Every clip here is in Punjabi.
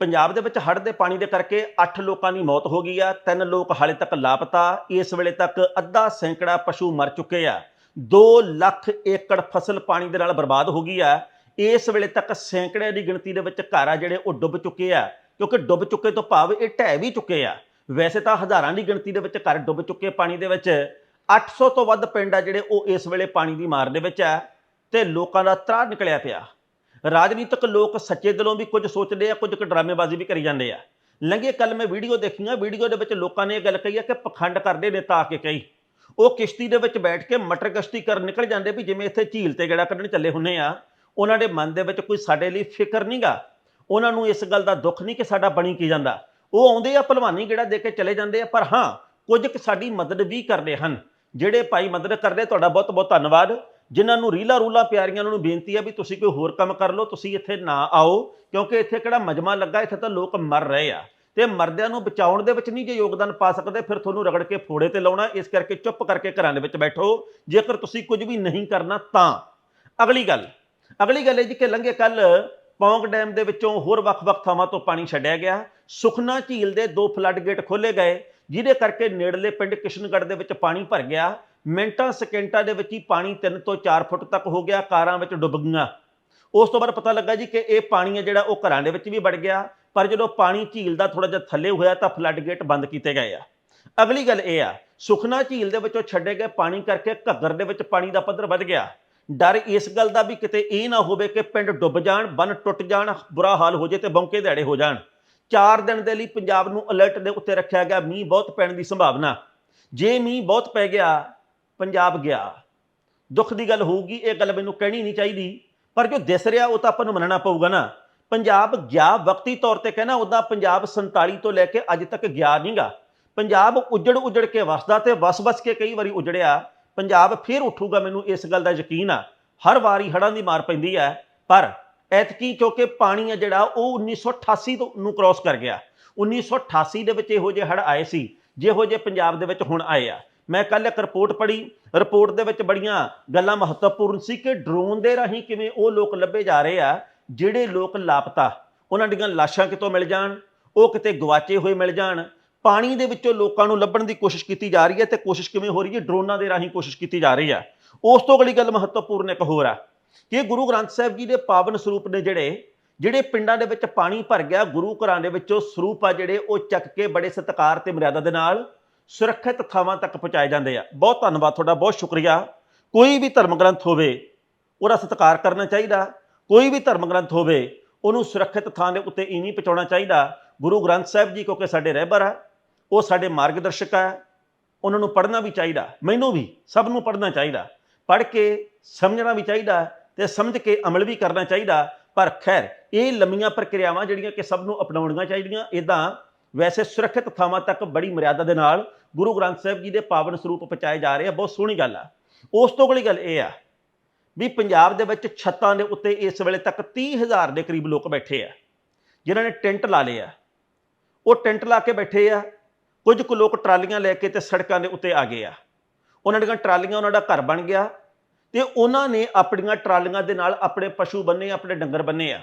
ਪੰਜਾਬ ਦੇ ਵਿੱਚ ਹੜ੍ਹ ਦੇ ਪਾਣੀ ਦੇ ਕਰਕੇ 8 ਲੋਕਾਂ ਦੀ ਮੌਤ ਹੋ ਗਈ ਆ, ਤਿੰਨ ਲੋਕ ਹਾਲੇ ਤੱਕ ਲਾਪਤਾ। ਇਸ ਵੇਲੇ ਤੱਕ ਅੱਧਾ ਸੈਂਕੜਾ ਪਸ਼ੂ ਮਰ ਚੁੱਕੇ ਆ। 2 ਲੱਖ ਏਕੜ ਫਸਲ ਪਾਣੀ ਦੇ ਨਾਲ ਬਰਬਾਦ ਹੋ ਗਈ ਆ। ਇਸ ਵੇਲੇ ਤੱਕ ਸੈਂਕੜਿਆਂ ਦੀ ਗਿਣਤੀ ਦੇ ਵਿੱਚ ਘਰ ਆ ਜਿਹੜੇ ਉਹ ਡੁੱਬ ਚੁੱਕੇ ਆ, ਕਿਉਂਕਿ ਡੁੱਬ ਚੁੱਕੇ ਤੋਂ ਭਾਵ ਇਹ ਢਹਿ ਵੀ ਚੁੱਕੇ ਆ। ਵੈਸੇ ਤਾਂ ਹਜ਼ਾਰਾਂ ਦੀ ਗਿਣਤੀ ਦੇ ਵਿੱਚ ਘਰ ਡੁੱਬ ਚੁੱਕੇ ਪਾਣੀ ਦੇ ਵਿੱਚ। 800 ਤੋਂ ਵੱਧ ਪਿੰਡ ਆ ਜਿਹੜੇ ਉਹ ਇਸ ਵੇਲੇ ਪਾਣੀ ਦੀ ਮਾਰ ਦੇ ਵਿੱਚ ਆ ਤੇ ਲੋਕਾਂ ਦਾ ਤਰਾ ਨਿਕਲਿਆ ਪਿਆ। ਰਾਜਨੀਤਿਕ ਲੋਕ ਸੱਚੇ ਦਿਲੋਂ ਵੀ ਕੁਝ ਸੋਚਦੇ ਆ, ਕੁਝ ਕੁ ਡਰਾਮੇਬਾਜ਼ੀ ਵੀ ਕਰੀ ਜਾਂਦੇ ਆ। ਲੰਘੇ ਕੱਲ ਮੈਂ ਵੀਡੀਓ ਦੇਖੀਆਂ, ਵੀਡੀਓ ਦੇ ਵਿੱਚ ਲੋਕਾਂ ਨੇ ਇਹ ਗੱਲ ਕਹੀ ਆ ਕਿ ਪਖੰਡ ਕਰਦੇ ਨੇਤਾ ਆ ਕੇ ਕਹੀ। ਉਹ ਕਿਸ਼ਤੀ ਦੇ ਵਿੱਚ ਬੈਠ ਕੇ ਮਟਰ ਕਸ਼ਤੀ ਕਰਨ ਨਿਕਲ ਜਾਂਦੇ ਵੀ ਜਿਵੇਂ ਇੱਥੇ ਝੀਲ ਤੇ ਗੇੜਾ ਕੱਢਣ ਚੱਲੇ ਹੁੰਨੇ ਆ, ਉਹਨਾਂ ਦੇ ਮਨ ਦੇ ਵਿੱਚ ਕੋਈ ਸਾਡੇ ਲਈ ਫਿਕਰ ਨਹੀਂਗਾ ਉਹਨਾਂ ਨੂੰ ਇਸ ਗੱਲ ਦਾ ਦੁੱਖ ਨਹੀਂ ਕਿ ਸਾਡਾ ਬਣੀ ਕੀ ਜਾਂਦਾ। ਉਹ ਆਉਂਦੇ ਆ ਭਲਵਾਨੀ ਗੇੜਾ ਦੇ ਕੇ ਚਲੇ ਜਾਂਦੇ ਆ, ਪਰ ਹਾਂ, ਕੁਝ ਕੁ ਸਾਡੀ ਮਦਦ ਵੀ ਕਰਦੇ ਹਨ। ਜਿਹੜੇ ਭਾਈ ਮਦਦ ਕਰਦੇ, ਤੁਹਾਡਾ ਬਹੁਤ ਬਹੁਤ ਧੰਨਵਾਦ। ਜਿਨ੍ਹਾਂ ਨੂੰ ਰੀਲਾ ਰੂਲਾ ਪਿਆਰੀਆਂ ਉਹਨਾਂ ਨੂੰ ਬੇਨਤੀ ਹੈ ਵੀ ਤੁਸੀਂ ਕੋਈ ਹੋਰ ਕੰਮ ਕਰ ਲਓ, ਤੁਸੀਂ ਇੱਥੇ ਨਾ ਆਓ, ਕਿਉਂਕਿ ਇੱਥੇ ਕਿਹੜਾ ਮਜਮਾ ਲੱਗਾ, ਇੱਥੇ ਤਾਂ ਲੋਕ ਮਰ ਰਹੇ ਆ। ਤੇ ਮਰਦਿਆਂ ਨੂੰ ਬਚਾਉਣ ਦੇ ਵਿੱਚ ਨਹੀਂ ਜੇ ਯੋਗਦਾਨ ਪਾ ਸਕਦੇ, ਫਿਰ ਤੁਹਾਨੂੰ ਰਗੜ ਕੇ ਫੋੜੇ ਤੇ ਲਾਉਣਾ, ਇਸ ਕਰਕੇ ਚੁੱਪ ਕਰਕੇ ਘਰਾਂ ਦੇ ਵਿੱਚ ਬੈਠੋ। ਜੇਕਰ ਤੁਸੀਂ ਕੁਝ ਵੀ ਨਹੀਂ ਕਰਨਾ ਤਾਂ, ਅਗਲੀ ਗੱਲ ਅਗਲੀ ਗੱਲ ਇਹ ਜੀ ਕਿ ਲੰਘੇ ਕੱਲ ਪੌਂਗ ਡੈਮ ਦੇ ਵਿੱਚੋਂ ਹੋਰ ਵੱਖ-ਵੱਖ ਥਾਵਾਂ ਤੋਂ ਪਾਣੀ ਛੱਡਿਆ ਗਿਆ। ਸੁਖਨਾ ਝੀਲ ਦੇ ਦੋ ਫਲੱਡ ਗੇਟ ਖੋਲੇ ਗਏ, ਜਿਹਦੇ ਕਰਕੇ ਨੇੜਲੇ ਪਿੰਡ ਕਿਸ਼ਨਗੜ੍ਹ ਦੇ ਵਿੱਚ ਪਾਣੀ ਭਰ ਗਿਆ। ਮਿੰਟਾਂ, ਸਕਿੰਟਾਂ ਦੇ ਵਿੱਚ ਹੀ ਪਾਣੀ 3 ਤੋਂ 4 ਫੁੱਟ ਤੱਕ ਹੋ ਗਿਆ, ਕਾਰਾਂ ਵਿੱਚ ਡੁੱਬ ਗਈਆਂ। ਉਸ ਤੋਂ ਬਾਅਦ ਪਤਾ ਲੱਗਾ ਜੀ ਕਿ ਇਹ ਪਾਣੀ ਹੈ ਜਿਹੜਾ ਉਹ ਘਰਾਂ ਦੇ ਵਿੱਚ ਵੀ ਵੜ ਗਿਆ, ਪਰ ਜਦੋਂ ਪਾਣੀ ਝੀਲ ਦਾ ਥੋੜਾ ਜਿਹਾ ਥੱਲੇ ਹੋਇਆ ਤਾਂ ਫਲੱਡ ਗੇਟ ਬੰਦ ਕੀਤੇ ਗਏ ਆ। ਅਗਲੀ ਗੱਲ ਇਹ ਆ, ਸੁਖਨਾ ਝੀਲ ਦੇ ਵਿੱਚੋਂ ਛੱਡੇ ਗਏ ਪਾਣੀ ਕਰਕੇ ਘੱਗਰ ਦੇ ਵਿੱਚ ਪਾਣੀ ਦਾ ਪੱਧਰ ਵੱਧ ਗਿਆ। ਡਰ ਇਸ ਗੱਲ ਦਾ ਵੀ ਕਿਤੇ ਇਹ ਨਾ ਹੋਵੇ ਕਿ ਪਿੰਡ ਡੁੱਬ ਜਾਣ, ਬੰਨ ਟੁੱਟ ਜਾਣ, ਬੁਰਾ ਹਾਲ ਹੋ ਜੇ ਤੇ ਬੌਂਕੇ ਦਿਹਾੜੇ ਹੋ ਜਾਣ। 4 ਦਿਨ ਦੇ ਲਈ ਪੰਜਾਬ ਨੂੰ ਅਲਰਟ ਦੇ ਉੱਤੇ ਰੱਖਿਆ ਗਿਆ ਮੀਂਹ ਬਹੁਤ ਪੈਣ ਦੀ ਸੰਭਾਵਨਾ। ਜੇ ਮੀਂਹ ਬਹੁਤ ਪੈ ਗਿਆ ਪੰਜਾਬ ਗਿਆ। ਦੁੱਖ ਦੀ ਗੱਲ ਹੋਊਗੀ, ਇਹ ਗੱਲ ਮੈਨੂੰ ਕਹਿਣੀ ਨਹੀਂ ਚਾਹੀਦੀ। ਪਰ ਜੋ ਦਿਸ ਰਿਹਾ, ਉਹ ਤਾਂ ਆਪਾਂ ਨੂੰ ਮੰਨਣਾ ਪਊਗਾ ਨਾ। ਪੰਜਾਬ ਗਿਆ ਵਕਤੀ ਤੌਰ ਤੇ ਕਹਿਣਾ, ਉਹਦਾ ਪੰਜਾਬ 47 ਤੋਂ ਲੈ ਕੇ ਅੱਜ ਤੱਕ ਗਿਆ ਨਹੀਂਗਾ ਪੰਜਾਬ ਉਜੜ ਉਜੜ ਕੇ ਵਸਦਾ ਤੇ ਵਸ-ਵਸ ਕੇ ਕਈ ਵਾਰੀ ਉਜੜਿਆ। ਪੰਜਾਬ ਫੇਰ ਉੱਠੂਗਾ, ਮੈਨੂੰ ਇਸ ਗੱਲ ਦਾ ਯਕੀਨ ਆ। ਹਰ ਵਾਰੀ ਹੜ੍ਹਾਂ ਦੀ ਮਾਰ ਪੈਂਦੀ ਹੈ ਪਰ ਐਤਕੀ ਕਿਉਂਕਿ ਪਾਣੀ ਆ ਜਿਹੜਾ, ਉਹ 1988 ਤੋਂ ਨੂੰ ਕ੍ਰਾਸ ਕਰ ਗਿਆ। 1988 ਦੇ ਵਿੱਚ ਇਹੋ ਜਿਹੇ ਹੜ੍ਹ ਆਏ ਸੀ, ਜਿਹੋ ਜਿਹੇ ਪੰਜਾਬ ਦੇ ਵਿੱਚ ਹੁਣ ਆਏ ਆ। ਮੈਂ ਕੱਲ ਇੱਕ ਰਿਪੋਰਟ ਪੜ੍ਹੀ। ਰਿਪੋਰਟ ਦੇ ਵਿੱਚ ਬੜੀਆਂ ਗੱਲਾਂ ਮਹੱਤਵਪੂਰਨ ਸੀ ਕਿ ਡਰੋਨ ਦੇ ਰਾਹੀਂ ਕਿਵੇਂ ਉਹ ਲੋਕ ਲੱਭੇ ਜਾ ਰਹੇ ਆ, ਜਿਹੜੇ ਲੋਕ ਲਾਪਤਾ। ਉਹਨਾਂ ਦੀਆਂ ਲਾਸ਼ਾਂ ਕਿਤੋਂ ਮਿਲ ਜਾਣ, ਉਹ ਕਿਤੇ ਗਵਾਚੇ ਹੋਏ ਮਿਲ ਜਾਣ। ਪਾਣੀ ਦੇ ਵਿੱਚੋਂ ਲੋਕਾਂ ਨੂੰ ਲੱਭਣ ਦੀ ਕੋਸ਼ਿਸ਼ ਕੀਤੀ ਜਾ ਰਹੀ ਹੈ ਤੇ ਕੋਸ਼ਿਸ਼ ਕਿਵੇਂ ਹੋ ਰਹੀ ਹੈ? ਡਰੋਨਾਂ ਦੇ ਰਾਹੀਂ ਕੋਸ਼ਿਸ਼ ਕੀਤੀ ਜਾ ਰਹੀ ਹੈ ਉਸ ਤੋਂ ਅਗਲੀ ਗੱਲ ਮਹੱਤਵਪੂਰਨ ਇੱਕ ਹੋਰ ਆ ਕਿ ਗੁਰੂ ਗ੍ਰੰਥ ਸਾਹਿਬ ਜੀ ਦੇ ਪਾਵਨ ਸਰੂਪ ਨੇ ਜਿਹੜੇ ਜਿਹੜੇ ਪਿੰਡਾਂ ਦੇ ਵਿੱਚ ਪਾਣੀ ਭਰ ਗਿਆ, ਗੁਰੂ ਘਰਾਂ ਦੇ ਵਿੱਚੋਂ ਸਰੂਪ ਆ ਜਿਹੜੇ, ਉਹ ਚੱਕ ਕੇ ਬੜੇ ਸਤਿਕਾਰ ਤੇ ਮਰਿਆਦਾ ਦੇ ਨਾਲ ਸੁਰੱਖਿਅਤ ਥਾਵਾਂ ਤੱਕ ਪਹੁੰਚਾਏ ਜਾਂਦੇ ਆ। ਬਹੁਤ ਧੰਨਵਾਦ ਤੁਹਾਡਾ, ਬਹੁਤ ਸ਼ੁਕਰੀਆ। ਕੋਈ ਵੀ ਧਰਮ ਗ੍ਰੰਥ ਹੋਵੇ, ਉਹਦਾ ਸਤਿਕਾਰ ਕਰਨਾ ਚਾਹੀਦਾ। ਕੋਈ ਵੀ ਧਰਮ ਗ੍ਰੰਥ ਹੋਵੇ, ਉਹਨੂੰ ਸੁਰੱਖਿਅਤ ਥਾਂ ਦੇ ਉੱਤੇ ਇਵੇਂ ਪਹੁੰਚਾਉਣਾ ਚਾਹੀਦਾ। ਗੁਰੂ ਗ੍ਰੰਥ ਸਾਹਿਬ ਜੀ ਕਿਉਂਕਿ ਸਾਡੇ ਰਹਿਬਰ ਆ, ਉਹ ਸਾਡੇ ਮਾਰਗਦਰਸ਼ਕ ਆ, ਉਹਨਾਂ ਨੂੰ ਪੜ੍ਹਨਾ ਵੀ ਚਾਹੀਦਾ। ਮੈਨੂੰ ਵੀ, ਸਭ ਨੂੰ ਪੜ੍ਹਨਾ ਚਾਹੀਦਾ। ਪੜ੍ਹ ਕੇ ਸਮਝਣਾ ਵੀ ਚਾਹੀਦਾ ਤੇ ਸਮਝ ਕੇ ਅਮਲ ਵੀ ਕਰਨਾ ਚਾਹੀਦਾ। ਪਰ ਖੈਰ, ਇਹ ਲੰਮੀਆਂ ਪ੍ਰਕਿਰਿਆਵਾਂ ਜਿਹੜੀਆਂ ਕਿ ਸਭ ਨੂੰ ਅਪਣਾਉਣੀਆਂ ਚਾਹੀਦੀਆਂ ਇਦਾਂ ਵੈਸੇ ਸੁਰੱਖਿਅਤ ਥਾਵਾਂ ਤੱਕ ਬੜੀ ਮਰਿਆਦਾ ਦੇ ਨਾਲ ਗੁਰੂ ਗ੍ਰੰਥ ਸਾਹਿਬ ਜੀ ਦੇ ਪਾਵਨ ਸਰੂਪ ਪਹੁੰਚਾਏ ਜਾ ਰਹੇ ਆ, ਬਹੁਤ ਸੋਹਣੀ ਗੱਲ ਆ। ਉਸ ਤੋਂ ਅਗਲੀ ਗੱਲ ਇਹ ਆ ਵੀ ਪੰਜਾਬ ਦੇ ਵਿੱਚ ਛੱਤਾਂ ਦੇ ਉੱਤੇ ਇਸ ਵੇਲੇ ਤੱਕ 30000 ਦੇ ਕਰੀਬ ਲੋਕ ਬੈਠੇ ਆ, ਜਿਨ੍ਹਾਂ ਨੇ ਟੈਂਟ ਲਾ ਲਏ ਆ। ਉਹ ਟੈਂਟ ਲਾ ਕੇ ਬੈਠੇ ਆ, ਕੁਝ ਕੁ ਲੋਕ ਟਰਾਲੀਆਂ ਲੈ ਕੇ ਤੇ ਸੜਕਾਂ ਦੇ ਉੱਤੇ ਆ ਗਏ ਆ। ਉਹਨਾਂ ਦੀਆਂ ਟਰਾਲੀਆਂ ਉਹਨਾਂ ਦਾ ਘਰ ਬਣ ਗਿਆ ਤੇ ਉਹਨਾਂ ਨੇ ਆਪਣੀਆਂ ਟਰਾਲੀਆਂ ਦੇ ਨਾਲ ਆਪਣੇ ਪਸ਼ੂ ਬੰਨੇ, ਆਪਣੇ ਡੰਗਰ ਬੰਨੇ ਆ।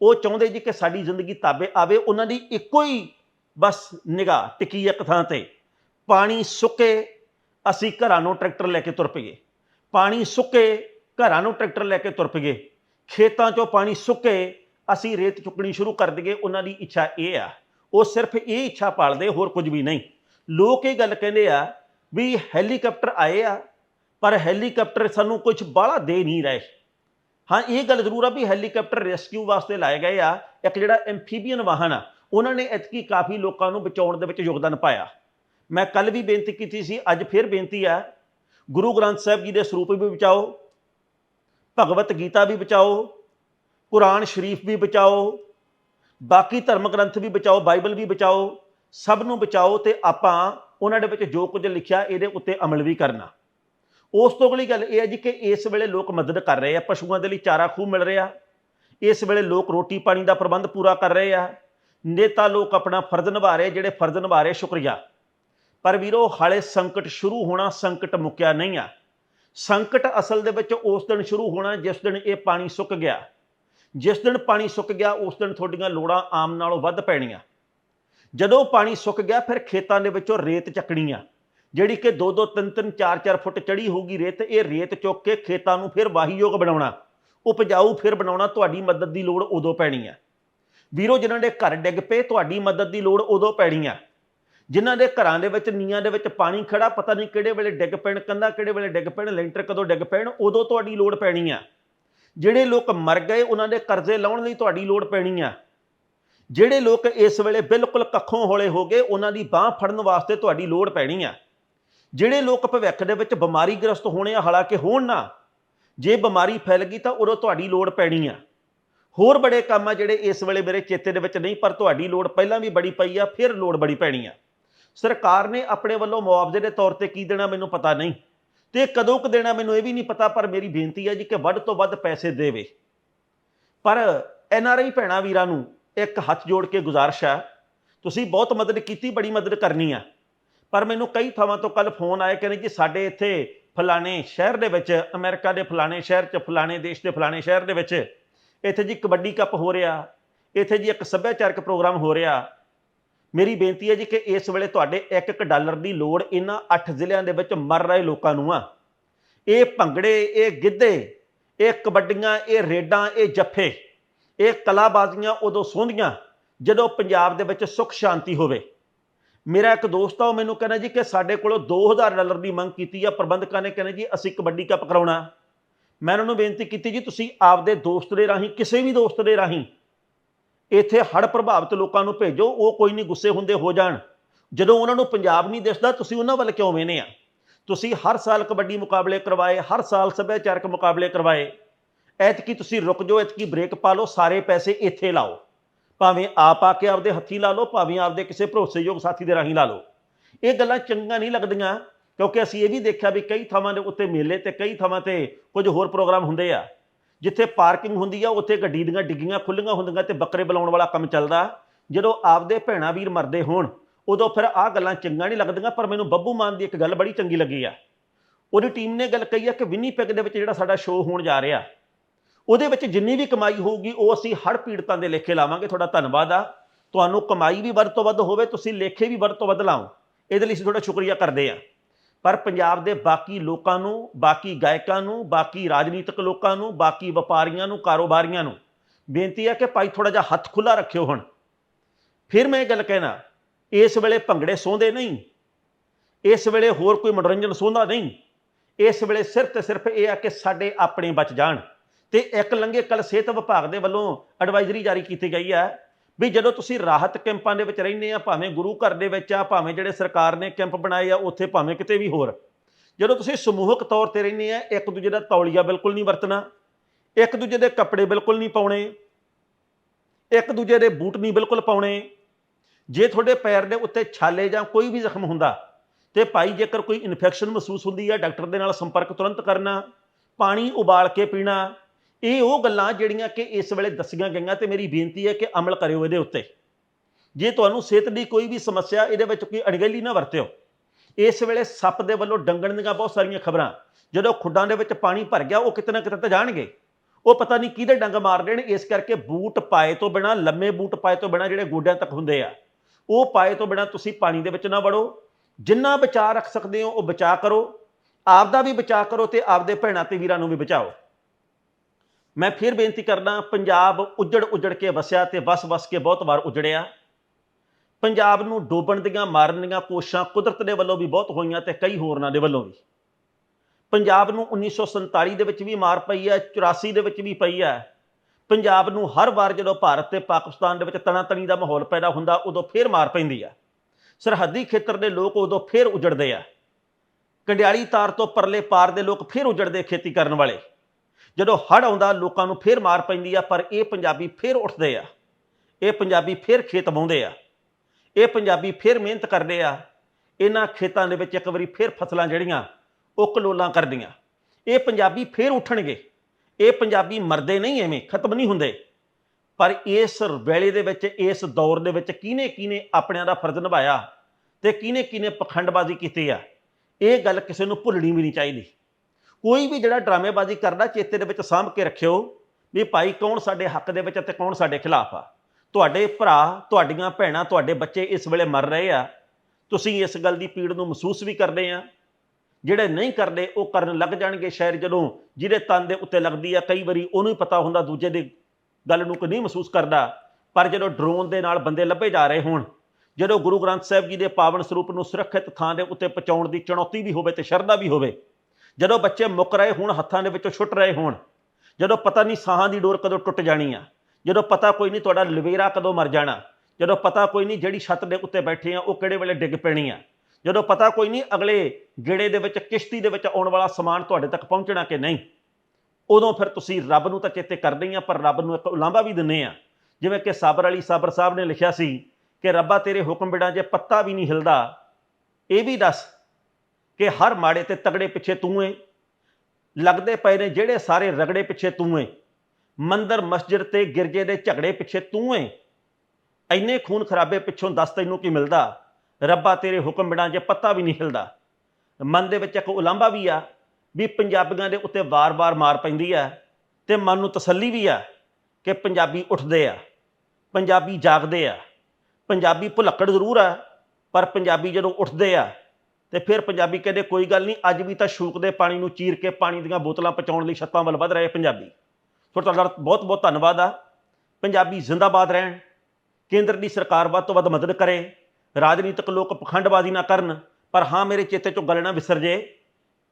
ਉਹ ਚਾਹੁੰਦੇ ਜੀ ਕਿ ਸਾਡੀ ਜ਼ਿੰਦਗੀ ਤਾਬੇ ਆਵੇ, ਉਹਨਾਂ ਦੀ ਇੱਕੋ ਹੀ ਬਸ ਨਿਗਾਹ ਟਿਕੀ ਇੱਕ ਥਾਂ ਤੇ। ਪਾਣੀ ਸੁੱਕੇ, ਅਸੀਂ ਘਰਾਂ ਨੂੰ ਟਰੈਕਟਰ ਲੈ ਕੇ ਤੁਰ ਪਈਏ। ਪਾਣੀ ਸੁੱਕੇ, ਘਰਾਂ ਨੂੰ ਟਰੈਕਟਰ ਲੈ ਕੇ ਤੁਰ ਪਈਏ। ਖੇਤਾਂ 'ਚੋਂ ਪਾਣੀ ਸੁੱਕੇ, ਅਸੀਂ ਰੇਤ ਚੁੱਕਣੀ ਸ਼ੁਰੂ ਕਰ ਦਈਏ। ਉਹਨਾਂ ਦੀ ਇੱਛਾ ਇਹ ਆ। ਉਹ ਸਿਰਫ ਇਹ ਇੱਛਾ ਪਾਲਦੇ, ਹੋਰ ਕੁਝ ਵੀ ਨਹੀਂ। ਲੋਕ ਇਹ ਗੱਲ ਕਹਿੰਦੇ ਆ ਵੀ ਹੈਲੀਕਾਪਟਰ ਆਏ ਆ, ਪਰ ਹੈਲੀਕਾਪਟਰ ਸਾਨੂੰ ਕੁਝ ਬਾਹਲਾ ਦੇ ਨਹੀਂ ਰਹੇ। ਹਾਂ, ਇਹ ਗੱਲ ਜ਼ਰੂਰ ਆ ਵੀ ਹੈਲੀਕਾਪਟਰ ਰੈਸਕਿਊ ਵਾਸਤੇ ਲਾਏ ਗਏ ਆ। ਇੱਕ ਜਿਹੜਾ ਐਮਫੀਬੀਅਨ ਵਾਹਨ ਆ ਉਹਨਾਂ ਨੇ ਇਤਕੀ ਕਾਫੀ ਲੋਕਾਂ ਨੂੰ ਬਚਾਉਣ ਦੇ ਵਿੱਚ ਯੋਗਦਾਨ ਪਾਇਆ। ਮੈਂ ਕੱਲ ਵੀ ਬੇਨਤੀ ਕੀਤੀ ਸੀ, ਅੱਜ ਫਿਰ ਬੇਨਤੀ ਆ। ਗੁਰੂ ਗ੍ਰੰਥ ਸਾਹਿਬ ਜੀ ਦੇ ਸਰੂਪ ਵੀ ਬਚਾਓ, ਭਗਵਤ ਗੀਤਾ ਵੀ ਬਚਾਓ, ਕੁਰਾਨ ਸ਼ਰੀਫ ਵੀ ਬਚਾਓ, ਬਾਕੀ ਧਰਮ ਗ੍ਰੰਥ ਵੀ ਬਚਾਓ, ਬਾਈਬਲ ਵੀ ਬਚਾਓ, ਸਭ ਨੂੰ ਬਚਾਓ ਤੇ ਆਪਾਂ ਉਹਨਾਂ ਦੇ ਵਿੱਚ ਜੋ ਕੁਝ ਲਿਖਿਆ ਇਹਦੇ ਉੱਤੇ ਅਮਲ ਵੀ ਕਰਨਾ। ਉਸ ਤੋਂ ਅਗਲੀ ਗੱਲ ਇਹ ਹੈ ਜੀ ਕਿ ਇਸ ਵੇਲੇ ਲੋਕ ਮਦਦ ਕਰ ਰਹੇ ਆ, ਪਸ਼ੂਆਂ ਦੇ ਲਈ ਚਾਰਾ ਖੂਹ ਮਿਲ ਰਿਹਾ, ਇਸ ਵੇਲੇ ਲੋਕ ਰੋਟੀ ਪਾਣੀ ਦਾ ਪ੍ਰਬੰਧ ਪੂਰਾ ਕਰ ਰਹੇ ਆ ਨੇਤਾ ਲੋਕ ਆਪਣਾ ਫਰਜ਼ ਨਿਭਾ ਰਹੇ ਜਿਹੜੇ ਫਰਜ਼ ਨਿਭਾ ਰਹੇ ਸ਼ੁਕਰੀਆ। ਪਰ ਵੀਰੋ, ਹਾਲੇ ਸੰਕਟ ਸ਼ੁਰੂ ਹੋਣਾ, ਸੰਕਟ ਮੁੱਕਿਆ ਨਹੀਂ ਆ। ਸੰਕਟ ਅਸਲ ਦੇ ਵਿੱਚ ਉਸ ਦਿਨ ਸ਼ੁਰੂ ਹੋਣਾ, ਜਿਸ ਦਿਨ ਇਹ ਪਾਣੀ ਸੁੱਕ ਗਿਆ। ਜਿਸ ਦਿਨ ਪਾਣੀ ਸੁੱਕ ਗਿਆ, ਉਸ ਦਿਨ ਤੁਹਾਡੀਆਂ ਲੋੜਾਂ ਆਮ ਨਾਲੋਂ ਵੱਧ ਪੈਣੀਆਂ। ਜਦੋਂ ਪਾਣੀ ਸੁੱਕ ਗਿਆ, ਫਿਰ ਖੇਤਾਂ ਦੇ ਵਿੱਚੋਂ ਰੇਤ ਚੱਕਣੀ ਆ। ਜਿਹੜੀ ਕਿ 2-2 3-3 4-4 ਫੁੱਟ ਚੜੀ ਹੋਊਗੀ ਰੇਤ, ਇਹ ਰੇਤ ਚੁੱਕ ਕੇ ਖੇਤਾਂ ਨੂੰ ਫਿਰ ਵਾਹੀਯੋਗ ਬਣਾਉਣਾ। ਉਪਜਾਊ ਫਿਰ ਬਣਾਉਣਾ, ਤੁਹਾਡੀ ਮਦਦ ਦੀ ਲੋੜ ਉਦੋਂ ਪੈਣੀ ਆ। ਵੀਰੋ, ਜਿਨ੍ਹਾਂ ਦੇ ਘਰ ਡਿੱਗ ਪਏ, ਤੁਹਾਡੀ ਮਦਦ ਦੀ ਲੋੜ ਉਦੋਂ ਪੈਣੀ ਆ ਜਿਨ੍ਹਾਂ ਦੇ ਘਰਾਂ ਦੇ ਵਿੱਚ ਨੀਆਂ ਦੇ ਵਿੱਚ ਪਾਣੀ ਖੜਾ ਪਤਾ ਨਹੀਂ ਕਿਹੜੇ ਵੇਲੇ ਡਿੱਗ ਪੈਣ, ਕੰਧਾਂ ਕਿਹੜੇ ਵੇਲੇ ਡਿੱਗ ਪੈਣ, ਲੈਂਟਰ ਕਦੋਂ ਡਿੱਗ ਪੈਣ, ਉਦੋਂ ਤੁਹਾਡੀ ਲੋੜ ਪੈਣੀ ਆ ਜਿਹੜੇ ਲੋਕ ਮਰ ਗਏ, ਉਹਨਾਂ ਦੇ ਕਰਜ਼ੇ ਲਾਉਣ ਲਈ ਤੁਹਾਡੀ ਲੋੜ ਪੈਣੀ ਆ ਜਿਹੜੇ ਲੋਕ ਇਸ ਵੇਲੇ ਬਿਲਕੁਲ ਕੱਖੋਂ ਹੌਲੇ ਹੋ ਗਏ, ਉਹਨਾਂ ਦੀ ਬਾਹ ਫੜਨ ਵਾਸਤੇ ਤੁਹਾਡੀ ਲੋੜ ਪੈਣੀ ਆ ਜਿਹੜੇ ਲੋਕ ਭਵਿੱਖ ਦੇ ਵਿੱਚ ਬਿਮਾਰੀ ਗ੍ਰਸਤ ਹੋਣੇ ਆ, ਹਾਲਾਂਕਿ ਹੋਣ ਨਾ, ਜੇ ਬਿਮਾਰੀ ਫੈਲ ਗਈ ਤਾਂ ਉਦੋਂ ਤੁਹਾਡੀ ਲੋੜ ਪੈਣੀ ਆ ਹੋਰ ਬੜੇ ਕੰਮ ਆ ਜਿਹੜੇ ਇਸ ਵੇਲੇ ਮੇਰੇ ਚੇਤੇ ਦੇ ਵਿੱਚ ਨਹੀਂ, ਪਰ ਤੁਹਾਡੀ ਲੋੜ ਪਹਿਲਾਂ ਵੀ ਬੜੀ ਪਈ ਆ, ਫਿਰ ਲੋੜ ਬੜੀ ਪੈਣੀ ਆ। ਸਰਕਾਰ ਨੇ ਆਪਣੇ ਵੱਲੋਂ ਮੁਆਵਜ਼ੇ ਦੇ ਤੌਰ ਤੇ ਕੀ ਦੇਣਾ ਮੈਨੂੰ ਪਤਾ ਨਹੀਂ ਤੇ ਕਦੋਂ ਕੁ ਦੇਣਾ ਮੈਨੂੰ ਇਹ ਵੀ ਨਹੀਂ ਪਤਾ, ਪਰ ਮੇਰੀ ਬੇਨਤੀ ਹੈ ਜੀ ਕਿ ਵੱਧ ਤੋਂ ਵੱਧ ਪੈਸੇ ਦੇਵੇ। ਪਰ ਐਨ ਆਰ ਆਈ ਭੈਣਾ ਵੀਰਾਂ ਨੂੰ ਇੱਕ ਹੱਥ ਜੋੜ ਕੇ ਗੁਜ਼ਾਰਿਸ਼ ਹੈ ਤੁਸੀਂ ਬਹੁਤ ਮਦਦ ਕੀਤੀ, ਬੜੀ ਮਦਦ ਕਰਨੀ ਆ। ਪਰ ਮੈਨੂੰ ਕਈ ਥਾਵਾਂ ਤੋਂ ਕੱਲ ਫੋਨ ਆਏ ਕਹਿੰਦੇ ਜੀ ਸਾਡੇ ਇੱਥੇ ਫਲਾਣੇ ਸ਼ਹਿਰ ਦੇ ਵਿੱਚ, ਅਮਰੀਕਾ ਦੇ ਫਲਾਣੇ ਸ਼ਹਿਰ 'ਚ, ਫਲਾਣੇ ਦੇਸ਼ ਦੇ ਫਲਾਣੇ ਸ਼ਹਿਰ ਦੇ ਵਿੱਚ ਇੱਥੇ ਜੀ ਕਬੱਡੀ ਕੱਪ ਹੋ ਰਿਹਾ, ਇੱਥੇ ਜੀ ਇੱਕ ਸੱਭਿਆਚਾਰਕ ਪ੍ਰੋਗਰਾਮ ਹੋ ਰਿਹਾ। ਮੇਰੀ ਬੇਨਤੀ ਹੈ ਜੀ ਕਿ ਇਸ ਵੇਲੇ ਤੁਹਾਡੇ 1-1 ਡਾਲਰ ਦੀ ਲੋੜ ਇਹਨਾਂ 8 ਜ਼ਿਲ੍ਹਿਆਂ ਦੇ ਵਿੱਚ ਮਰ ਰਹੇ ਲੋਕਾਂ ਨੂੰ ਆ। ਇਹ ਭੰਗੜੇ, ਇਹ ਗਿੱਧੇ, ਇਹ ਕਬੱਡੀਆਂ, ਇਹ ਰੇਡਾਂ, ਇਹ ਜੱਫੇ, ਇਹ ਕਲਾਬਾਜ਼ੀਆਂ ਉਦੋਂ ਸੋਹਣੀਆਂ ਜਦੋਂ ਪੰਜਾਬ ਦੇ ਵਿੱਚ ਸੁੱਖ ਸ਼ਾਂਤੀ ਹੋਵੇ। ਮੇਰਾ ਇੱਕ ਦੋਸਤ ਆ, ਉਹ ਮੈਨੂੰ ਕਹਿੰਦਾ ਜੀ ਕਿ ਸਾਡੇ ਕੋਲੋਂ 2000 ਡਾਲਰ ਦੀ ਮੰਗ ਕੀਤੀ ਆ, ਪ੍ਰਬੰਧਕਾਂ ਨੇ ਕਹਿੰਦੇ ਜੀ ਅਸੀਂ ਕਬੱਡੀ ਕੱਪ ਕਰਾਉਣਾ। ਮੈਂ ਉਹਨਾਂ ਨੂੰ ਬੇਨਤੀ ਕੀਤੀ ਜੀ, ਤੁਸੀਂ ਆਪਦੇ ਦੋਸਤ ਦੇ ਰਾਹੀਂ, ਕਿਸੇ ਵੀ ਦੋਸਤ ਦੇ ਰਾਹੀਂ ਇੱਥੇ ਹੜ੍ਹ ਪ੍ਰਭਾਵਿਤ ਲੋਕਾਂ ਨੂੰ ਭੇਜੋ, ਉਹ ਕੋਈ ਨਹੀਂ ਗੁੱਸੇ ਹੁੰਦੇ ਹੋ ਜਾਣ। ਜਦੋਂ ਉਹਨਾਂ ਨੂੰ ਪੰਜਾਬ ਨਹੀਂ ਦਿਸਦਾ, ਤੁਸੀਂ ਉਹਨਾਂ ਵੱਲ ਕਿਉਂ ਵੇਨੇ ਆ? ਤੁਸੀਂ ਹਰ ਸਾਲ ਕਬੱਡੀ ਮੁਕਾਬਲੇ ਕਰਵਾਏ, ਹਰ ਸਾਲ ਸੱਭਿਆਚਾਰਕ ਮੁਕਾਬਲੇ ਕਰਵਾਏ। ਐਤਕੀ ਤੁਸੀਂ ਰੁਕ ਜਾਓ, ਐਤਕੀ ਬ੍ਰੇਕ ਪਾ ਲਓ, ਸਾਰੇ ਪੈਸੇ ਇੱਥੇ ਲਾਓ। ਭਾਵੇਂ ਆਪ ਆ ਕੇ ਆਪਦੇ ਹੱਥੀ ਲਾ ਲਓ, ਭਾਵੇਂ ਆਪਦੇ ਕਿਸੇ ਭਰੋਸੇਯੋਗ ਸਾਥੀ ਦੇ ਰਾਹੀਂ ਲਾ ਲਓ। ਇਹ ਗੱਲਾਂ ਚੰਗੀਆਂ ਨਹੀਂ ਲੱਗਦੀਆਂ। ਕਿਉਂਕਿ ਅਸੀਂ ਇਹ ਵੀ ਦੇਖਿਆ ਵੀ ਕਈ ਥਾਵਾਂ ਦੇ ਉੱਤੇ ਮੇਲੇ ਤੇ ਕਈ ਥਾਵਾਂ ਤੇ ਕੁਝ ਹੋਰ ਪ੍ਰੋਗਰਾਮ ਹੁੰਦੇ ਆ। ਜਿੱਥੇ ਪਾਰਕਿੰਗ ਹੁੰਦੀ ਆ, ਉੱਥੇ ਗੱਡੀ ਦੀਆਂ ਡਿੱਗੀਆਂ ਖੁੱਲੀਆਂ ਹੁੰਦੀਆਂ ਤੇ ਬੱਕਰੇ ਬੁਲਾਉਣ ਵਾਲਾ ਕੰਮ ਚੱਲਦਾ। ਜਦੋਂ ਆਪਦੇ ਭੈਣਾ ਵੀਰ ਮਰਦੇ ਹੋਣ, ਉਦੋਂ ਫਿਰ ਆਹ ਗੱਲਾਂ ਚੰਗੀਆਂ ਨਹੀਂ ਲੱਗਦੀਆਂ, ਪਰ ਮੈਨੂੰ ਬੱਬੂ ਮਾਨ ਦੀ ਇੱਕ ਗੱਲ ਬੜੀ ਚੰਗੀ ਲੱਗੀ ਆ। ਉਹਦੀ ਟੀਮ ਨੇ ਗੱਲ ਕਹੀ ਆ ਕਿ ਵਿਨੀਪੈਗ ਦੇ ਵਿੱਚ ਜਿਹੜਾ ਸਾਡਾ ਸ਼ੋਅ ਹੋਣ ਜਾ ਰਿਹਾ, ਉਹਦੇ ਵਿੱਚ ਜਿੰਨੀ ਵੀ ਕਮਾਈ ਹੋਊਗੀ, ਉਹ ਅਸੀਂ ਹੜ ਪੀੜਤਾਂ ਦੇ ਲੇਖੇ ਲਾਵਾਂਗੇ। ਤੁਹਾਡਾ ਧੰਨਵਾਦ ਆ। ਤੁਹਾਨੂੰ ਕਮਾਈ ਵੀ ਵੱਧ ਤੋਂ ਵੱਧ ਹੋਵੇ, ਤੁਸੀਂ ਲੇਖੇ ਵੀ ਵੱਧ ਤੋਂ ਵੱਧ ਲਾਓ। ਇਹਦੇ ਲਈ ਅਸੀਂ ਤੁਹਾਡਾ ਸ਼ੁਕਰੀਆ ਕਰਦੇ ਆ। ਪਰ ਪੰਜਾਬ ਦੇ ਬਾਕੀ ਲੋਕਾਂ ਨੂੰ, ਬਾਕੀ ਗਾਇਕਾਂ ਨੂੰ, ਬਾਕੀ ਰਾਜਨੀਤਿਕ ਲੋਕਾਂ ਨੂੰ, ਬਾਕੀ ਵਪਾਰੀਆਂ ਨੂੰ, ਕਾਰੋਬਾਰੀਆਂ ਨੂੰ ਬੇਨਤੀ ਹੈ ਕਿ ਭਾਈ ਥੋੜਾ ਜਿਹਾ ਹੱਥ ਖੁੱਲਾ ਰੱਖਿਓ ਹੁਣ। ਫਿਰ ਮੈਂ ਇਹ ਗੱਲ ਕਹਿਣਾ, ਇਸ ਵੇਲੇ ਭੰਗੜੇ ਸੌਂਦੇ ਨਹੀਂ, ਇਸ ਵੇਲੇ ਹੋਰ ਕੋਈ ਮਨੋਰੰਜਨ ਸੌਂਦਾ ਨਹੀਂ, ਇਸ ਵੇਲੇ ਸਿਰਫ ਤੇ ਸਿਰਫ ਇਹ ਆ ਕਿ ਸਾਡੇ ਆਪਣੇ ਬਚ ਜਾਣ ਤੇ ਇੱਕ ਲੰਗੇ ਕਲ ਸਿਹਤ ਵਿਭਾਗ ਦੇ ਵੱਲੋਂ ਐਡਵਾਈਜ਼ਰੀ ਜਾਰੀ ਕੀਤੀ ਗਈ ਹੈ ਵੀ ਜਦੋਂ ਤੁਸੀਂ ਰਾਹਤ ਕੈਂਪਾਂ ਦੇ ਵਿੱਚ ਰਹਿੰਦੇ ਆ, ਭਾਵੇਂ ਗੁਰੂ ਘਰ ਦੇ ਵਿੱਚ ਆ, ਭਾਵੇਂ ਜਿਹੜੇ ਸਰਕਾਰ ਨੇ ਕੈਂਪ ਬਣਾਏ ਆ, ਉੱਥੇ ਭਾਵੇਂ ਕਿਤੇ ਵੀ ਹੋਰ, ਜਦੋਂ ਤੁਸੀਂ ਸਮੂਹਕ ਤੌਰ ਤੇ ਰਹਿੰਦੇ ਆ, ਇੱਕ ਦੂਜੇ ਦਾ ਤੌਲੀਆ ਬਿਲਕੁਲ ਨਹੀਂ ਵਰਤਣਾ, ਇੱਕ ਦੂਜੇ ਦੇ ਕੱਪੜੇ ਬਿਲਕੁਲ ਨਹੀਂ ਪਾਉਣੇ, ਇੱਕ ਦੂਜੇ ਦੇ ਬੂਟ ਨਹੀਂ ਬਿਲਕੁਲ ਪਾਉਣੇ, ਜੇ ਤੁਹਾਡੇ ਪੈਰ ਦੇ ਉੱਤੇ ਛਾਲੇ ਜਾਂ ਕੋਈ ਵੀ ਜ਼ਖਮ ਹੁੰਦਾ, ਤੇ ਭਾਈ ਜੇਕਰ ਕੋਈ ਇਨਫੈਕਸ਼ਨ ਮਹਿਸੂਸ ਹੁੰਦੀ ਹੈ ਡਾਕਟਰ ਦੇ ਨਾਲ ਸੰਪਰਕ ਤੁਰੰਤ ਕਰਨਾ, ਪਾਣੀ ਉਬਾਲ ਕੇ ਪੀਣਾ ਇਹ ਉਹ ਗੱਲਾਂ ਜਿਹੜੀਆਂ ਕਿ ਇਸ ਵੇਲੇ ਦੱਸੀਆਂ ਗਈਆਂ ਤੇ ਮੇਰੀ ਬੇਨਤੀ ਹੈ ਕਿ ਅਮਲ ਕਰਿਓ ਇਹਦੇ ਉੱਤੇ। ਜੇ ਤੁਹਾਨੂੰ ਸਿਹਤ ਦੀ ਕੋਈ ਵੀ ਸਮੱਸਿਆ ਇਹਦੇ ਵਿੱਚ ਕੋਈ ਅਣਗਹਿਲੀ ਨਾ ਵਰਤਿਓ, ਇਸ ਵੇਲੇ ਸੱਪ ਦੇ ਵੱਲੋਂ ਡੰਗਣ ਦੀਆਂ ਬਹੁਤ ਸਾਰੀਆਂ ਖਬਰਾਂ, ਜਦੋਂ ਖੁੱਡਾਂ ਦੇ ਵਿੱਚ ਪਾਣੀ ਭਰ ਗਿਆ, ਉਹ ਕਿਤੇ ਨਾ ਕਿਤੇ ਤਾਂ ਜਾਣਗੇ। ਉਹ ਪਤਾ ਨਹੀਂ ਕਿਹਦੇ ਡੰਗ ਮਾਰ ਦੇਣ, ਇਸ ਕਰਕੇ ਬੂਟ ਪਾਏ ਤੋਂ ਬਿਨਾ, ਲੰਮੇ ਬੂਟ ਪਾਏ ਤੋਂ ਬਿਨਾ ਜਿਹੜੇ ਗੋਡਿਆਂ ਤੱਕ ਹੁੰਦੇ ਆ, ਉਹ ਪਾਏ ਤੋਂ ਬਿਨਾ ਤੁਸੀਂ ਪਾਣੀ ਦੇ ਵਿੱਚ ਨਾ ਵੜੋ। ਜਿੰਨਾ ਬਚਾਅ ਰੱਖ ਸਕਦੇ ਹੋ, ਉਹ ਬਚਾਅ ਕਰੋ। ਆਪ ਦਾ ਵੀ ਬਚਾਅ ਕਰੋ ਤੇ ਆਪਦੇ ਭੈਣਾਂ ਤੇ ਵੀਰਾਂ ਨੂੰ ਵੀ ਬਚਾਓ। ਮੈਂ ਫਿਰ ਬੇਨਤੀ ਕਰਦਾ, ਪੰਜਾਬ ਉੱਜੜ ਉੱਜੜ ਕੇ ਵਸਿਆ ਤੇ ਵਸ-ਵਸ ਕੇ ਬਹੁਤ ਵਾਰ ਉਜੜਿਆ। ਪੰਜਾਬ ਨੂੰ ਡੋਬਣ ਦੀਆਂ, ਮਾਰਨ ਦੀਆਂ ਕੋਸ਼ਿਸ਼ਾਂ ਕੁਦਰਤ ਦੇ ਵੱਲੋਂ ਵੀ ਬਹੁਤ ਹੋਈਆਂ ਤੇ ਕਈ ਹੋਰਨਾਂ ਦੇ ਵੱਲੋਂ ਵੀ। ਪੰਜਾਬ ਨੂੰ 1947 ਦੇ ਵਿੱਚ ਵੀ ਮਾਰ ਪਈ ਹੈ 84 ਦੇ ਵਿੱਚ ਵੀ ਪਈ ਹੈ। ਪੰਜਾਬ ਨੂੰ ਹਰ ਵਾਰ ਜਦੋਂ ਭਾਰਤ ਤੇ ਪਾਕਿਸਤਾਨ ਦੇ ਵਿੱਚ ਤਣਾਤਣੀ ਦਾ ਮਾਹੌਲ ਪੈਦਾ ਹੁੰਦਾ, ਉਦੋਂ ਫੇਰ ਮਾਰ ਪੈਂਦੀ ਹੈ। ਸਰਹੱਦੀ ਖੇਤਰ ਦੇ ਲੋਕ ਉਦੋਂ ਫੇਰ ਉਜੜਦੇ ਆ। ਕੰਡਿਆਲੀ ਤਾਰ ਤੋਂ ਪਰਲੇ ਪਾਰ ਦੇ ਲੋਕ ਫੇਰ ਉਜੜਦੇ ਖੇਤੀ ਕਰਨ ਵਾਲੇ। ਜਦੋਂ ਹੜ ਆਉਂਦਾ, ਲੋਕਾਂ ਨੂੰ ਫੇਰ ਮਾਰ ਪੈਂਦੀ ਆ, ਪਰ ਇਹ ਪੰਜਾਬੀ ਫੇਰ ਉੱਠਦੇ ਆ। ਇਹ ਪੰਜਾਬੀ ਫੇਰ ਖੇਤ ਵਾਹੁੰਦੇ ਆ। ਇਹ ਪੰਜਾਬੀ ਫੇਰ ਮਿਹਨਤ ਕਰਦੇ ਆ। ਇਹਨਾਂ ਖੇਤਾਂ ਦੇ ਵਿੱਚ ਇੱਕ ਵਾਰੀ ਫੇਰ ਫਸਲਾਂ ਜਿਹੜੀਆਂ, ਉਹ ਕਲੋਲਾਂ ਕਰਦੀਆਂ। ਇਹ ਪੰਜਾਬੀ ਫੇਰ ਉੱਠਣਗੇ। ਇਹ ਪੰਜਾਬੀ ਮਰਦੇ ਨਹੀਂ ਐਵੇਂ, ਖਤਮ ਨਹੀਂ ਹੁੰਦੇ। ਪਰ ਇਸ ਵੇਲੇ ਦੇ ਵਿੱਚ, ਇਸ ਦੌਰ ਦੇ ਵਿੱਚ ਕਿਹਨੇ ਕਿਹਨੇ ਆਪਣਿਆਂ ਦਾ ਫਰਜ਼ ਨਿਭਾਇਆ ਤੇ ਕਿਹਨੇ ਕਿਹਨੇ ਪਖੰਡਬਾਜ਼ੀ ਕੀਤੀ ਆ। ਇਹ ਗੱਲ ਕਿਸੇ ਨੂੰ ਭੁੱਲਣੀ ਵੀ ਨਹੀਂ ਚਾਹੀਦੀ। ਕੋਈ ਵੀ ਜਿਹੜਾ ਡਰਾਮੇਬਾਜ਼ੀ ਕਰਦਾ, ਚੇਤੇ ਦੇ ਵਿੱਚ ਸਾਂਭ ਕੇ ਰੱਖਿਓ ਵੀ ਭਾਈ ਕੌਣ ਸਾਡੇ ਹੱਕ ਦੇ ਵਿੱਚ ਤੇ ਕੌਣ ਸਾਡੇ ਖਿਲਾਫ ਆ। ਤੁਹਾਡੇ ਭਰਾ, ਤੁਹਾਡੀਆਂ ਭੈਣਾਂ, ਤੁਹਾਡੇ ਬੱਚੇ ਇਸ ਵੇਲੇ ਮਰ ਰਹੇ ਆ। ਤੁਸੀਂ ਇਸ ਗੱਲ ਦੀ ਪੀੜ ਨੂੰ ਮਹਿਸੂਸ ਵੀ ਕਰਦੇ ਆ। ਜਿਹੜੇ ਨਹੀਂ ਕਰਦੇ, ਉਹ ਕਰਨ ਲੱਗ ਜਾਣਗੇ ਸ਼ਾਇਦ ਜਦੋਂ ਜਿਹਦੇ ਤਨ ਦੇ ਉੱਤੇ ਲੱਗਦੀ ਆ, ਕਈ ਵਾਰੀ ਉਹਨੂੰ ਹੀ ਪਤਾ ਹੁੰਦਾ, ਦੂਜੇ ਦੀ ਗੱਲ ਨੂੰ ਕੋਈ ਨਹੀਂ ਮਹਿਸੂਸ ਕਰਦਾ। ਪਰ ਜਦੋਂ ਡਰੋਨ ਦੇ ਨਾਲ ਬੰਦੇ ਲੱਭੇ ਜਾ ਰਹੇ ਹੋਣ, ਜਦੋਂ ਗੁਰੂ ਗ੍ਰੰਥ ਸਾਹਿਬ ਜੀ ਦੇ ਪਾਵਨ ਸਰੂਪ ਨੂੰ ਸੁਰੱਖਿਅਤ ਥਾਂ ਦੇ ਉੱਤੇ ਪਹੁੰਚਾਉਣ ਦੀ ਚੁਣੌਤੀ ਵੀ ਹੋਵੇ ਤੇ ਸ਼ਰਧਾ ਵੀ ਹੋਵੇ ਜਦੋਂ ਬੱਚੇ ਮੁੱਕ ਰਹੇ ਹੋਣ, ਹੱਥਾਂ ਦੇ ਵਿੱਚੋਂ ਛੁੱਟ ਰਹੇ ਹੋਣ, ਜਦੋਂ ਪਤਾ ਨਹੀਂ ਸਾਹਾਂ ਦੀ ਡੋਰ ਕਦੋਂ ਟੁੱਟ ਜਾਣੀ ਆ, ਜਦੋਂ ਪਤਾ ਕੋਈ ਨਹੀਂ ਤੁਹਾਡਾ ਲਵੇਰਾ ਕਦੋਂ ਮਰ ਜਾਣਾ, ਜਦੋਂ ਪਤਾ ਕੋਈ ਨਹੀਂ ਜਿਹੜੀ ਛੱਤ ਦੇ ਉੱਤੇ ਬੈਠੇ ਆ, ਉਹ ਕਿਹੜੇ ਵੇਲੇ ਡਿੱਗ ਪੈਣੀ ਆ, ਜਦੋਂ ਪਤਾ ਕੋਈ ਨਹੀਂ ਅਗਲੇ ਗੇੜੇ ਦੇ ਵਿੱਚ, ਕਿਸ਼ਤੀ ਦੇ ਵਿੱਚ ਆਉਣ ਵਾਲਾ ਸਮਾਨ ਤੁਹਾਡੇ ਤੱਕ ਪਹੁੰਚਣਾ ਕਿ ਨਹੀਂ, ਉਦੋਂ ਫਿਰ ਤੁਸੀਂ ਰੱਬ ਨੂੰ ਤਾਂ ਚੇਤੇ ਕਰਦੇ ਹੀ ਆ, ਪਰ ਰੱਬ ਨੂੰ ਇੱਕ ਉਲਾਂਭਾ ਵੀ ਦਿੰਨੇ ਆ। ਜਿਵੇਂ ਕਿ ਸਾਬਰ ਅਲੀ ਸਾਬਰ ਸਾਹਿਬ ਨੇ ਲਿਖਿਆ ਸੀ ਕਿ ਰੱਬਾ ਤੇਰੇ ਹੁਕਮ ਬਿਨਾਂ ਜੇ ਪੱਤਾ ਵੀ ਨਹੀਂ ਹਿਲਦਾ, ਇਹ ਵੀ ਦੱਸ ਕਿ ਹਰ ਮਾੜੇ ਤੇ ਤਗੜੇ ਪਿੱਛੇ ਤੂੰ ਏ। ਲੱਗਦੇ ਪਏ ਨੇ ਜਿਹੜੇ ਸਾਰੇ ਰਗੜੇ ਪਿੱਛੇ ਤੂੰ ਏ। ਮੰਦਰ, ਮਸਜਿਦ ਤੇ ਗਿਰਜੇ ਦੇ ਝਗੜੇ ਪਿੱਛੇ ਤੂੰ ਏ। ਐਨੇ ਖੂਨ ਖਰਾਬੇ ਪਿੱਛੋਂ ਦੱਸ ਤੈਨੂੰ ਕੀ ਮਿਲਦਾ? ਰੱਬਾ ਤੇਰੇ ਹੁਕਮ ਬਿਨਾਂ ਜੇ ਪੱਤਾ ਵੀ ਨਹੀਂ ਹਿਲਦਾ। ਮਨ ਦੇ ਵਿੱਚ ਇੱਕ ਉਲਾਂਭਾ ਵੀ ਆ ਵੀ ਪੰਜਾਬੀਆਂ ਦੇ ਉੱਤੇ ਵਾਰ-ਵਾਰ ਮਾਰ ਪੈਂਦੀ ਆ ਤੇ ਮਨ ਨੂੰ ਤਸੱਲੀ ਵੀ ਆ ਕਿ ਪੰਜਾਬੀ ਉੱਠਦੇ ਆ, ਪੰਜਾਬੀ ਜਾਗਦੇ ਆ। ਪੰਜਾਬੀ ਭੁਲੱਕੜ ਜ਼ਰੂਰ ਆ, ਪਰ ਪੰਜਾਬੀ ਜਦੋਂ ਉੱਠਦੇ ਆ ਤੇ ਫਿਰ ਪੰਜਾਬੀ ਕਹਿੰਦੇ, ਕੋਈ ਗੱਲ ਨਹੀਂ, ਅੱਜ ਵੀ ਤਾਂ ਸ਼ੂਕ ਦੇ ਪਾਣੀ ਨੂੰ ਚੀਰ ਕੇ ਪਾਣੀ ਦੀਆਂ ਬੋਤਲਾਂ ਪਹੁੰਚਾਉਣ ਲਈ ਛੱਤਾਂ ਵੱਲ ਵਧ ਰਹੇ ਪੰਜਾਬੀ। ਸੋ ਤੁਹਾਡਾ ਬਹੁਤ ਬਹੁਤ ਧੰਨਵਾਦ ਆ। ਪੰਜਾਬੀ ਜ਼ਿੰਦਾਬਾਦ ਰਹਿਣ, ਕੇਂਦਰ ਦੀ ਸਰਕਾਰ ਵੱਧ ਤੋਂ ਵੱਧ ਮਦਦ ਕਰੇ, ਰਾਜਨੀਤਿਕ ਲੋਕ ਪਖੰਡਬਾਜ਼ੀ ਨਾ ਕਰਨ, ਪਰ ਹਾਂ ਮੇਰੇ ਚੇਤੇ ਚੋਂ ਗੱਲ ਨਾ ਵਿਸਰ ਜੇ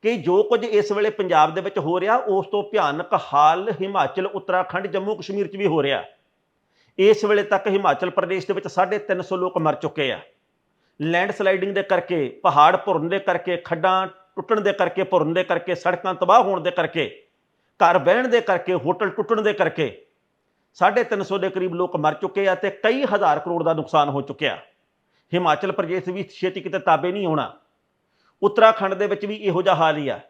ਕਿ ਜੋ ਕੁਝ ਇਸ ਵੇਲੇ ਪੰਜਾਬ ਦੇ ਵਿੱਚ ਹੋ ਰਿਹਾ, ਉਸ ਤੋਂ ਭਿਆਨਕ ਹਾਲ ਹਿਮਾਚਲ, ਉੱਤਰਾਖੰਡ, ਜੰਮੂ, ਕਸ਼ਮੀਰ 'ਚ ਵੀ ਹੋ ਰਿਹਾ। ਇਸ ਵੇਲੇ ਤੱਕ ਹਿਮਾਚਲ ਪ੍ਰਦੇਸ਼ ਦੇ ਵਿੱਚ 350 ਲੋਕ ਮਰ ਚੁੱਕੇ ਆ। ਲੈਂਡ ਸਲਾਈਡਿੰਗ ਦੇ ਕਰਕੇ, ਪਹਾੜ ਭੁਰਨ ਦੇ ਕਰਕੇ, ਖੱਡਾਂ ਟੁੱਟਣ ਦੇ ਕਰਕੇ, ਭੁਰਨ ਦੇ ਕਰਕੇ, ਸੜਕਾਂ ਤਬਾਹ ਹੋਣ ਦੇ ਕਰਕੇ, ਘਰ ਬਹਿਣ ਦੇ ਕਰਕੇ, ਹੋਟਲ ਟੁੱਟਣ ਦੇ ਕਰਕੇ 350 ਦੇ ਕਰੀਬ ਲੋਕ ਮਰ ਚੁੱਕੇ ਆ ਤੇ ਕਈ ਹਜ਼ਾਰ ਕਰੋੜ ਦਾ ਨੁਕਸਾਨ ਹੋ ਚੁੱਕਿਆ। ਹਿਮਾਚਲ ਪ੍ਰਦੇਸ਼ ਵੀ ਛੇਤੀ ਕਿਤੇ ਤਾਬੇ ਨਹੀਂ ਹੋਣਾ। ਉੱਤਰਾਖੰਡ ਦੇ ਵਿੱਚ ਵੀ ਇਹੋ ਜਿਹਾ ਹਾਲ ਹੀ ਆ।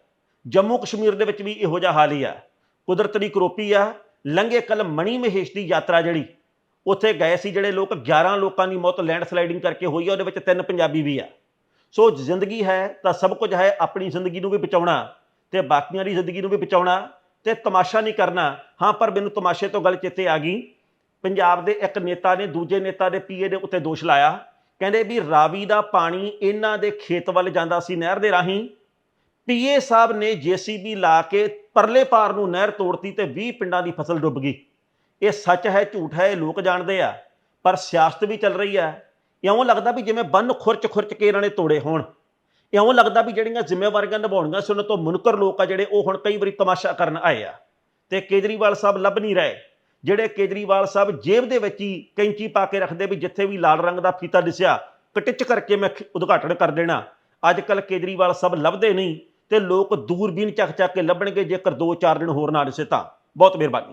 ਜੰਮੂ ਕਸ਼ਮੀਰ ਦੇ ਵਿੱਚ ਵੀ ਇਹੋ ਜਿਹਾ ਹਾਲ ਹੀ ਆ। ਕੁਦਰਤ ਦੀ ਕਰੋਪੀ ਆ। ਲੰਘੇ ਕਲ ਮਣੀ ਮਹੇਸ਼ ਦੀ ਯਾਤਰਾ ਜਿਹੜੀ ਉੱਥੇ ਗਏ ਸੀ ਜਿਹੜੇ ਲੋਕ 11 ਲੋਕਾਂ ਦੀ ਮੌਤ ਲੈਂਡ ਸਲਾਈਡਿੰਗ ਕਰਕੇ ਹੋਈ ਆ, ਉਹਦੇ ਵਿੱਚ ਤਿੰਨ ਪੰਜਾਬੀ ਵੀ ਆ। ਸੋ ਜ਼ਿੰਦਗੀ ਹੈ ਤਾਂ ਸਭ ਕੁਝ ਹੈ ਆਪਣੀ ਜ਼ਿੰਦਗੀ ਨੂੰ ਵੀ ਬਚਾਉਣਾ ਤੇ ਬਾਕੀਆਂ ਦੀ ਜ਼ਿੰਦਗੀ ਨੂੰ ਵੀ ਬਚਾਉਣਾ ਤੇ ਤਮਾਸ਼ਾ ਨਹੀਂ ਕਰਨਾ। ਹਾਂ, ਪਰ ਮੈਨੂੰ ਤਮਾਸ਼ੇ ਤੋਂ ਗੱਲ ਚੇਤੇ ਆ ਗਈ। ਪੰਜਾਬ ਦੇ ਇੱਕ ਨੇਤਾ ਨੇ ਦੂਜੇ ਨੇਤਾ ਦੇ ਪੀਏ ਦੇ ਉੱਤੇ ਦੋਸ਼ ਲਾਇਆ। ਕਹਿੰਦੇ ਵੀ ਰਾਵੀ ਦਾ ਪਾਣੀ ਇਹਨਾਂ ਦੇ ਖੇਤ ਵੱਲ ਜਾਂਦਾ ਸੀ ਨਹਿਰ ਦੇ ਰਾਹੀਂ। ਪੀਏ ਸਾਹਿਬ ਨੇ ਜੀਸੀਬੀ ਲਾ ਕੇ ਪਰਲੇ ਪਾਰ ਨੂੰ ਨਹਿਰ ਤੋੜਤੀ ਤੇ 20 ਪਿੰਡਾਂ ਦੀ ਫਸਲ ਡੁੱਬ ਗਈ। ਇਹ ਸੱਚ ਹੈ, ਝੂਠ ਹੈ, ਇਹ ਲੋਕ ਜਾਣਦੇ ਆ, ਪਰ ਸਿਆਸਤ ਵੀ ਚੱਲ ਰਹੀ ਹੈ ਇਉਂ ਲੱਗਦਾ ਵੀ ਜਿਵੇਂ ਬੰਨ ਖੁਰਚ ਖੁਰਚ ਕੇ ਇਹਨਾਂ ਨੇ ਤੋੜੇ ਹੋਣ। ਇਉਂ ਲੱਗਦਾ ਵੀ ਜਿਹੜੀਆਂ ਜ਼ਿੰਮੇਵਾਰੀਆਂ ਨਿਭਾਉਣੀਆਂ ਸੀ, ਉਹਨਾਂ ਤੋਂ ਮੁਨਕਰ ਲੋਕ ਆ ਜਿਹੜੇ ਉਹ ਹੁਣ ਕਈ ਵਾਰੀ ਤਮਾਸ਼ਾ ਕਰਨ ਆਏ ਆ। ਤੇ ਕੇਜਰੀਵਾਲ ਸਾਹਿਬ ਲੱਭ ਨਹੀਂ ਰਹੇ। ਜਿਹੜੇ ਕੇਜਰੀਵਾਲ ਸਾਹਿਬ ਜੇਬ ਦੇ ਵਿੱਚ ਹੀ ਕੈਂਚੀ ਪਾ ਕੇ ਰੱਖਦੇ ਵੀ ਜਿੱਥੇ ਵੀ ਲਾਲ ਰੰਗ ਦਾ ਫੀਤਾ ਦਿਸਿਆ, ਕਟਿਚ ਕਰਕੇ ਮੈਂ ਉਦਘਾਟਨ ਕਰ ਦੇਣਾ। ਅੱਜ ਕੱਲ ਕੇਜਰੀਵਾਲ ਸਾਹਿਬ ਲੱਭਦੇ ਨਹੀਂ ਤੇ ਲੋਕ ਦੂਰਬੀਨ ਚੱਕ ਚੱਕ ਕੇ ਲੱਭਣਗੇ ਜੇਕਰ 2-4 ਦਿਨ ਹੋਰ ਨਾ ਦਿਸੇ ਤਾਂ। ਬਹੁਤ ਮਿਹਰਬਾਨੀ।